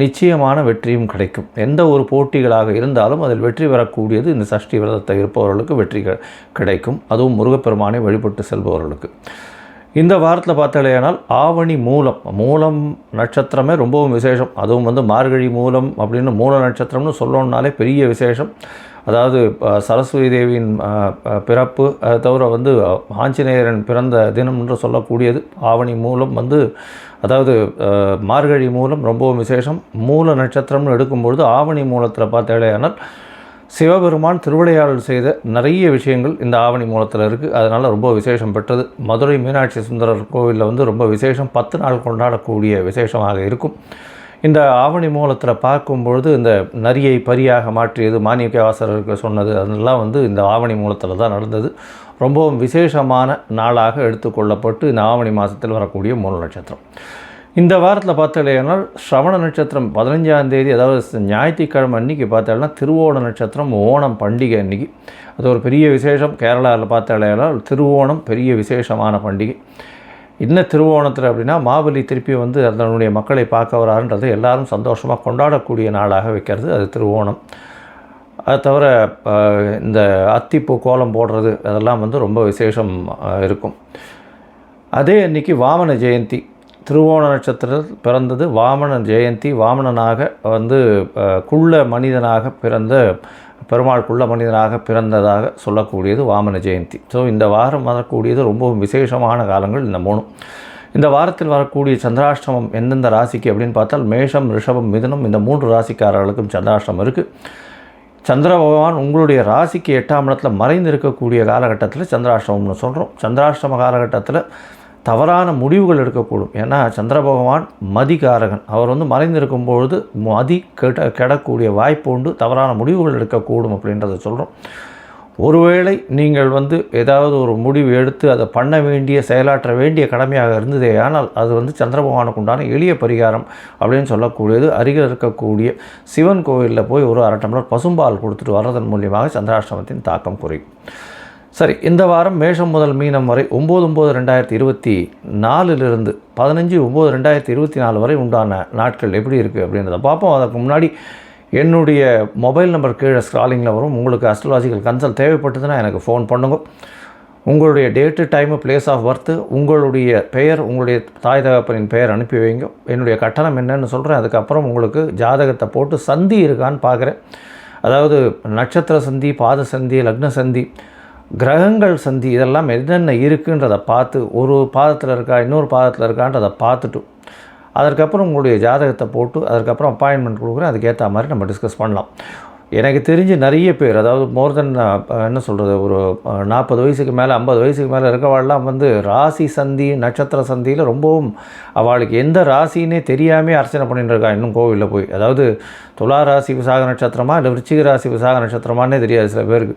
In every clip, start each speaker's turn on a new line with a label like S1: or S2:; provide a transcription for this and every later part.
S1: நிச்சயமான வெற்றியும் கிடைக்கும். எந்த ஒரு போட்டிகளாக இருந்தாலும் அதில் வெற்றி பெறக்கூடியது இந்த சஷ்டி விரதத்தை இருப்பவர்களுக்கு வெற்றி கிடைக்கும். அதுவும் முருகப்பெருமானை வழிபட்டு செல்பவர்களுக்கு. இந்த வாரத்தில் பார்த்தாலேயானால் ஆவணி மூலம் மூலம் நட்சத்திரமே ரொம்பவும் விசேஷம். அதுவும் வந்து மார்கழி மூலம் அப்படின்னு மூல நட்சத்திரம்னு சொல்லணுன்னாலே பெரிய விசேஷம். அதாவது சரஸ்வதி தேவியின் பிறப்பு அதை தவிர வந்து ஆஞ்சநேயரன் பிறந்த தினம் என்று சொல்லக்கூடியது. ஆவணி மூலம் வந்து அதாவது மார்கழி மூலம் ரொம்பவும் விசேஷம். மூல நட்சத்திரம்னு எடுக்கும்பொழுது ஆவணி மூலத்தில் பார்த்தாலேயானால் சிவபெருமான் திருவிளையாடல் செய்த நிறைய விஷயங்கள் இந்த ஆவணி மூலத்தில் இருக்குது அதனால் ரொம்ப விசேஷம் பெற்றது. மதுரை மீனாட்சி சுந்தரர் கோவிலில் வந்து ரொம்ப விசேஷம். பத்து நாள் கொண்டாடக்கூடிய விசேஷமாக இருக்கும். இந்த ஆவணி மூலத்தில் பார்க்கும்பொழுது இந்த நரியை பரியாக மாற்றியது மாணிக்கவாசகருக்கு சொன்னது அதெல்லாம் வந்து இந்த ஆவணி மூலத்தில் தான் நடந்தது. ரொம்பவும் விசேஷமான நாளாக எடுத்துக்கொள்ளப்பட்டு இந்த ஆவணி மாதத்தில் வரக்கூடிய மூல நட்சத்திரம். இந்த வாரத்தில் பார்த்தாலேனால் ஸ்ரவண நட்சத்திரம் பதினஞ்சாம் தேதி அதாவது ஞாயிற்றுக்கிழமை அன்னைக்கு பார்த்தாலேனா திருவோண நட்சத்திரம் ஓணம் பண்டிகை அன்னைக்கு. அது ஒரு பெரிய விசேஷம். கேரளாவில் பார்த்தாலேனால் திருவோணம் பெரிய விசேஷமான பண்டிகை. என்ன திருவோணத்தில் அப்படின்னா மாபலி திருப்பி வந்து அதனுடைய மக்களை பார்க்க வராருன்றது எல்லாரும் சந்தோஷமாக கொண்டாடக்கூடிய நாளாக வைக்கிறது அது திருவோணம். அது தவிர இந்த அத்திப்பூ கோலம் போடுறது அதெல்லாம் வந்து ரொம்ப விசேஷம் இருக்கும். அதே அன்னைக்கு வாமன ஜெயந்தி திருவோண நட்சத்திரத்தில் பிறந்தது வாமன ஜெயந்தி. வாமனனாக வந்து குள்ள மனிதனாக பிறந்த பெருமாள் குள்ள மனிதனாக பிறந்ததாக சொல்லக்கூடியது வாமன ஜெயந்தி. ஸோ இந்த வாரம் வரக்கூடியது ரொம்பவும் விசேஷமான காலங்கள் இந்த மூணும். இந்த வாரத்தில் வரக்கூடிய சந்திராஷ்டமம் எந்தெந்த ராசிக்கு அப்படின்னு பார்த்தால் மேஷம் ரிஷபம் மிதனம் இந்த மூன்று ராசிக்காரர்களுக்கும் சந்திராஷ்டமம் இருக்குது சந்திர பகவான் உங்களுடைய ராசிக்கு எட்டாம் இடத்துல மறைந்து இருக்கக்கூடிய காலகட்டத்தில் சந்திராஷ்டமம்னு சொல்கிறோம் சந்திராஷ்டம காலகட்டத்தில் தவறான முடிவுகள் எடுக்கக்கூடும். ஏன்னா சந்திர பகவான் மதிகாரகன். அவர் வந்து மறைந்திருக்கும் பொழுது மதி கெட கெடக்கூடிய வாய்ப்பு உண்டு. தவறான முடிவுகள் எடுக்கக்கூடும் அப்படின்றத சொல்கிறோம் ஒருவேளை நீங்கள் வந்து ஏதாவது ஒரு முடிவு எடுத்து அதை பண்ண வேண்டிய செயலாற்ற வேண்டிய கடமையாக இருந்ததே ஆனால் அது வந்து சந்திர பகவானுக்கு உண்டான எளிய பரிகாரம் அப்படின்னு சொல்லக்கூடியது. அருகில் இருக்கக்கூடிய சிவன் கோவிலில் போய் ஒரு அரை டம்ளர் பசும்பால் கொடுத்துட்டு வர்றதன் மூலியமாக சந்திராஷ்டமத்தின் தாக்கம் குறையும். சரி இந்த வாரம் மேஷம் முதல் மீனம் வரை ஒம்பது ஒம்பது ரெண்டாயிரத்தி இருபத்தி நாலுலேருந்து பதினஞ்சு ஒம்பது ரெண்டாயிரத்தி இருபத்தி நாலு வரை உண்டான நாட்கள் எப்படி இருக்குது அப்படின்றத பார்ப்போம். அதற்கு முன்னாடி என்னுடைய மொபைல் நம்பர் கீழே ஸ்க்ராலிங்கில் வரும். உங்களுக்கு அஸ்ட்ராலஜிக்கல் கன்சல்ட் தேவைப்பட்டதுன்னா எனக்கு ஃபோன் பண்ணுங்க. உங்களுடைய date time place of birth உங்களுடைய பெயர் உங்களுடைய தாய் தகப்பனின் பெயர் அனுப்பி வைங்க. என்னுடைய கட்டணம் என்னன்னு சொல்கிறேன் அதுக்கப்புறம் உங்களுக்கு ஜாதகத்தை போட்டு சந்தி இருக்கான்னு பார்க்குறேன். அதாவது நட்சத்திர சந்தி பாத சந்தி லக்ன சந்தி கிரகங்கள் சந்தி இதெல்லாம் என்னென்ன இருக்குன்றதை பார்த்து ஒரு பாதத்தில் இருக்கா இன்னொரு பாதத்தில் இருக்கான்றதை பார்த்துட்டு அதற்கப்புறம் உங்களுடைய ஜாதகத்தை போட்டு அதுக்கப்புறம் அப்பாயின்மெண்ட் கொடுக்குறேன் அதுக்கேற்ற மாதிரி நம்ம டிஸ்கஸ் பண்ணலாம். எனக்கு தெரிஞ்சு நிறைய பேர் அதாவது மோர் தென் என்ன சொல்கிறது ஒரு நாற்பது வயசுக்கு மேலே ஐம்பது வயசுக்கு மேலே இருக்கவாள்லாம் வந்து ராசி சந்தி நட்சத்திர சந்தியில் ரொம்பவும் அவளுக்கு எந்த ராசின்னே தெரியாமல் அர்ச்சனை பண்ணிட்டு இருக்கா இன்னும் கோவிலில் போய். அதாவது துலா ராசி விசாக நட்சத்திரமா இல்லை விருச்சிக ராசி விசாக நட்சத்திரமானே தெரியாது சில பேருக்கு.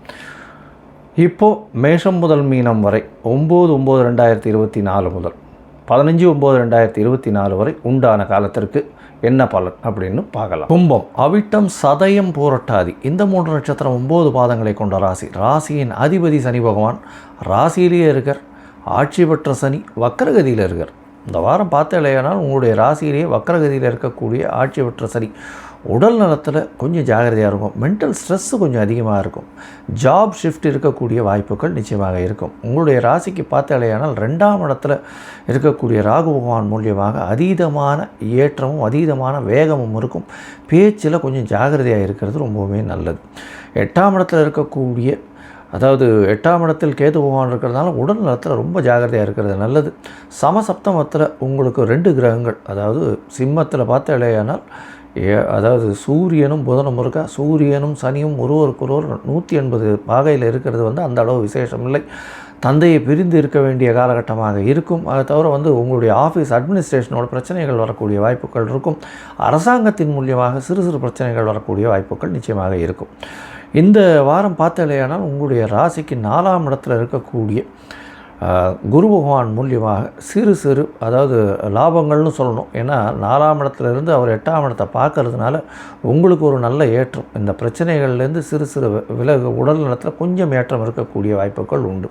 S1: இப்போது மேஷம் முதல் மீனம் வரை ஒம்பது ஒம்பது ரெண்டாயிரத்தி இருபத்தி நாலு முதல் பதினஞ்சு ஒம்பது ரெண்டாயிரத்தி இருபத்தி நாலு வரை உண்டான காலத்திற்கு என்ன பலன் அப்படின்னு பார்க்கலாம். கும்பம் அவிட்டம் சதயம் பூரட்டாதி இந்த மூன்று நட்சத்திரம் ஒம்பது பாதங்களை கொண்ட ராசி. ராசியின் அதிபதி சனி பகவான் ராசியிலேயே இருக்கார். ஆட்சி பெற்ற சனி வக்கரகதியில் இருக்கார். இந்த வாரம் பார்த்தலையானால் உங்களுடைய ராசியிலேயே வக்கரகதியில் இருக்கக்கூடிய ஆட்சி பெற்ற சனி உடல் நலத்தில் கொஞ்சம் ஜாகிரதையாக இருக்கும். மென்டல் ஸ்ட்ரெஸ்ஸு கொஞ்சம் அதிகமாக இருக்கும். ஜாப் ஷிஃப்ட் இருக்கக்கூடிய வாய்ப்புகள் நிச்சயமாக இருக்கும். உங்களுடைய ராசிக்கு பார்த்தாலேயானால் ரெண்டாம் இடத்துல இருக்கக்கூடிய ராகு பகவான் மூலியமாக அதீதமான ஏற்றமும் அதீதமான வேகமும் இருக்கும். பேச்சில் கொஞ்சம் ஜாகிரதையாக இருக்கிறது ரொம்பவுமே நல்லது. எட்டாம் இடத்துல இருக்கக்கூடிய அதாவது எட்டாம் இடத்தில் கேது பகவான் இருக்கிறதுனால உடல் நலத்தில் ரொம்ப ஜாகிரதையாக இருக்கிறது நல்லது. சமசப்தமத்தில் உங்களுக்கு ரெண்டு கிரகங்கள் அதாவது சிம்மத்தில் பார்த்த இலையானால் அதாவது சூரியனும் புதனும் இருக்கா? சூரியனும் சனியும் ஒருவருக்கொருவர் நூற்றி எண்பது பாகையில் இருக்கிறது வந்து அந்த அளவு விசேஷம் இல்லை. தந்தையை பிரிந்து இருக்க வேண்டிய காலகட்டமாக இருக்கும். அதை தவிர வந்து உங்களுடைய ஆஃபீஸ் அட்மினிஸ்ட்ரேஷனோட பிரச்சனைகள் வரக்கூடிய வாய்ப்புகள் இருக்கும். அரசாங்கத்தின் மூலியமாக சிறு சிறு பிரச்சனைகள் வரக்கூடிய வாய்ப்புகள் நிச்சயமாக இருக்கும். இந்த வாரம் பார்த்தாலேயானால் உங்களுடைய ராசிக்கு நாலாம் இடத்துல இருக்கக்கூடிய குரு பகவான் மூலியமாக சிறு சிறு அதாவது லாபங்கள்னு சொல்லணும். ஏன்னா நாலாம் இடத்துல இருந்து அவர் எட்டாம் இடத்தை பார்க்கறதுனால உங்களுக்கு ஒரு நல்ல ஏற்றம். இந்த பிரச்சனைகள்லேருந்து சிறு சிறு விலகு உடல் நலத்தில் கொஞ்சம் ஏற்றம் இருக்கக்கூடிய வாய்ப்புகள் உண்டு.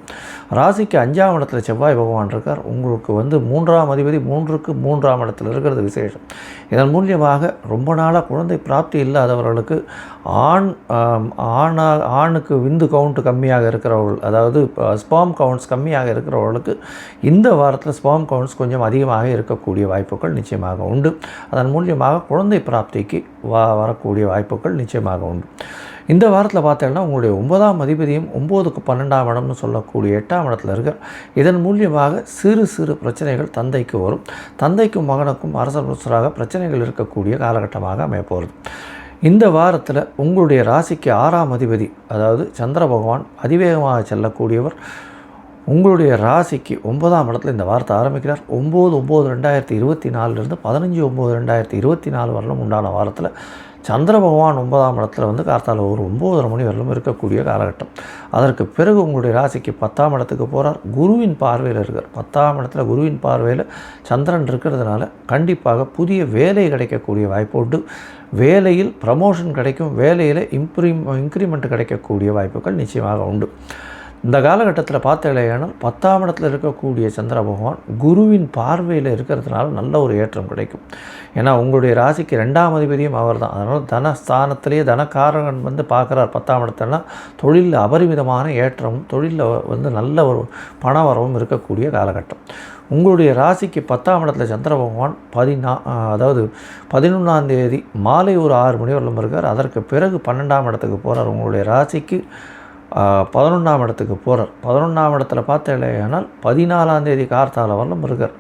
S1: ராசிக்கு அஞ்சாம் இடத்துல செவ்வாய் பகவான் இருக்கார். உங்களுக்கு வந்து மூன்றாம் அதிபதி மூன்றுக்கு மூன்றாம் இடத்துல இருக்கிறது விசேஷம். இதன் மூலியமாக ரொம்ப நாளாக குழந்தை பிராப்தி இல்லாதவர்களுக்கு ஆண் ஆணாக ஆணா ஆணுக்கு விந்து கவுண்ட் கம்மியாக இருக்கிறவர்கள் அதாவது ஸ்பாம் கவுண்ட்ஸ் கம்மியாக இருக்கிறவர்களுக்கு இந்த வாரத்தில் ஸ்பாம் கவுண்ட்ஸ் கொஞ்சம் அதிகமாக இருக்கக்கூடிய வாய்ப்புகள் நிச்சயமாக உண்டு. அதன் மூலியமாக குழந்தை பிராப்திக்கு வா வரக்கூடிய வாய்ப்புகள் நிச்சயமாக உண்டு. இந்த வாரத்தில் பார்த்தீங்கன்னா உங்களுடைய ஒன்பதாம் அதிபதியும் ஒம்போதுக்கு பன்னெண்டாம் இடம்னு சொல்லக்கூடிய எட்டாம் இடத்துல இருக்க இதன் மூலியமாக சிறு சிறு பிரச்சனைகள் தந்தைக்கு வரும். தந்தைக்கும் மகனுக்கும் அரச புரசராக பிரச்சனைகள் இருக்கக்கூடிய காலகட்டமாக அமையப்போகிறது. இந்த வாரத்தில் உங்களுடைய ராசிக்கு ஆறாம் அதிபதி அதாவது சந்திர பகவான் அதிவேகமாக செல்லக்கூடியவர் உங்களுடைய ராசிக்கு ஒன்பதாம் இடத்துல இந்த வாரத்தை ஆரம்பிக்கிறார். ஒம்பது ஒம்பது ரெண்டாயிரத்தி இருபத்தி நாலுலேருந்து பதினஞ்சு ஒம்பது ரெண்டாயிரத்தி இருபத்தி நாலு வரலும் உண்டான வாரத்தில் சந்திர பகவான் ஒன்பதாம் இடத்துல வந்து கார்த்தால ஒரு ஒம்போதரை மணி வரலும் இருக்கக்கூடிய காலகட்டம். அதற்கு பிறகு உங்களுடைய ராசிக்கு பத்தாம் இடத்துக்கு போகிறார் குருவின் பார்வையில் இருக்கார். பத்தாம் இடத்துல குருவின் பார்வையில் சந்திரன் இருக்கிறதுனால கண்டிப்பாக புதிய வேலை கிடைக்கக்கூடிய வாய்ப்பு உண்டு. வேலையில் ப்ரமோஷன் கிடைக்கும். வேலையில் இம்ப்ரூவ் இன்க்ரிமெண்ட் கிடைக்கக்கூடிய வாய்ப்புகள் நிச்சயமாக உண்டு. இந்த காலகட்டத்தில் பார்த்தீங்களேனால் பத்தாம் இடத்துல இருக்கக்கூடிய சந்திர பகவான் குருவின் பார்வையில் இருக்கிறதுனால நல்ல ஒரு ஏற்றம் கிடைக்கும். ஏன்னா உங்களுடைய ராசிக்கு ரெண்டாம் அதிபதியும் அவர் தான். அதனால் தனஸ்தானத்திலேயே தனக்காரகன் வந்து பார்க்குறார் பத்தாம் இடத்துலனா தொழிலில் அபரிமிதமான ஏற்றமும் தொழிலில் வந்து நல்ல ஒரு பண வரவும் இருக்கக்கூடிய காலகட்டம். உங்களுடைய ராசிக்கு பத்தாம் இடத்துல சந்திர பகவான் பதினா அதாவது பதினொன்றாம் தேதி மாலை ஒரு ஆறு மணி வரலும் இருக்கார். அதற்கு பிறகு பன்னெண்டாம் இடத்துக்கு போகிறார் உங்களுடைய ராசிக்கு பதினொன்றாம் இடத்துக்கு போகிறார் பதினொன்றாம் இடத்துல பார்த்தேனால் பதினாலாம் தேதி கார்த்தால வரலும் இருக்கார்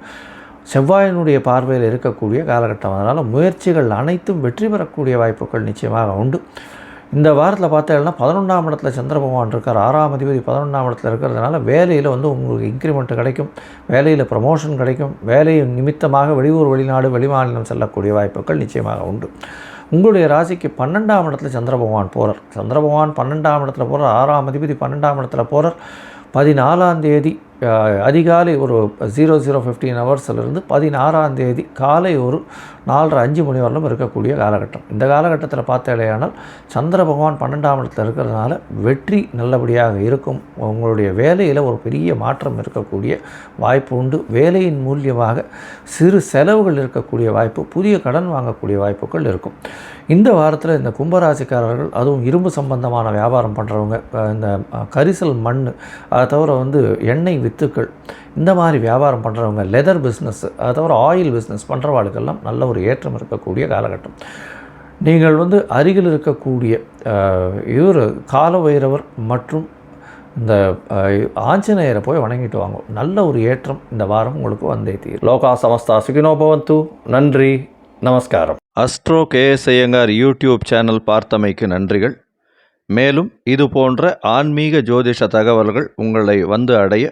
S1: செவ்வாயினுடைய பார்வையில் இருக்கக்கூடிய காலகட்டம். அதனால் முயற்சிகள் அனைத்தும் வெற்றி பெறக்கூடிய வாய்ப்புகள் நிச்சயமாக உண்டு. இந்த வாரத்தில் பார்த்தீங்கன்னா பதினொன்றாம் இடத்துல சந்திர பகவான் இருக்கார். ஆறாம் அதிபதி பதினொன்றாம் இடத்துல இருக்கிறதுனால வேலையில் வந்து உங்களுக்கு இன்க்ரிமெண்ட் கிடைக்கும். வேலையில் ப்ரமோஷன் கிடைக்கும். வேலையின் நிமித்தமாக வெளியூர் வெளிநாடு வெளிமாநிலம் செல்லக்கூடிய வாய்ப்புகள் நிச்சயமாக உண்டு. உங்களுடைய ராசிக்கு பன்னெண்டாம் இடத்துல சந்திர பகவான் போகிறார் சந்திர பகவான் பன்னெண்டாம் இடத்துல போகிறார் ஆறாம் அதிபதி பன்னெண்டாம் இடத்துல போகிறார் பதினாலாம் தேதி அதிகாலை ஒரு ஜீரோ ஜீரோ ஃபிஃப்டீன் ஹவர்ஸ்லேருந்து பதினாறாம் தேதி காலை ஒரு நாலரை அஞ்சு மணி வரலும் இருக்கக்கூடிய காலகட்டம். இந்த காலகட்டத்தில் பார்த்தாலேயானால் சந்திர பகவான் பன்னெண்டாம் இடத்துல இருக்கிறதுனால வெற்றி நல்லபடியாக இருக்கும். உங்களுடைய வேலையில் ஒரு பெரிய மாற்றம் இருக்கக்கூடிய வாய்ப்பு உண்டு. வேலையின் மூலியமாக சிறு செலவுகள் இருக்கக்கூடிய வாய்ப்பு புதிய கடன் வாங்கக்கூடிய வாய்ப்புகள் இருக்கும். இந்த வாரத்தில் இந்த கும்பராசிக்காரர்கள் அதுவும் இரும்பு சம்பந்தமான வியாபாரம் பண்ணுறவங்க இந்த கரிசல் மண் அதை தவிர வந்து எண்ணெய் வித்துக்கள் இந்த மாதிரி வியாபாரம் பண்ணுறவங்க லெதர் பிஸ்னஸ் அதை தவிர ஆயில் பிஸ்னஸ் பண்ணுறவாளுக்கெல்லாம் நல்ல ஒரு ஏற்றம் இருக்கக்கூடிய காலகட்டம். நீங்கள் வந்து அருகில் இருக்கக்கூடிய இவர் கால வைரவர் மற்றும் இந்த ஆஞ்சநேயரை போய் வணங்கிட்டு வாங்க. நல்ல ஒரு ஏற்றம் இந்த வாரம் உங்களுக்கு வந்தே தீரும். லோகா சமஸ்தா சுகினோ பவந்து. நன்றி. நமஸ்காரம்.
S2: Astro KS Iyengar YouTube channel பார்த்தமைக்கு நன்றிகள். மேலும் இது போன்ற ஆன்மீக ஜோதிஷ தகவல்கள் உங்களை வந்து அடைய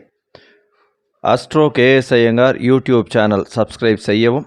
S2: astro KS Iyengar YouTube channel subscribe செய்யவும்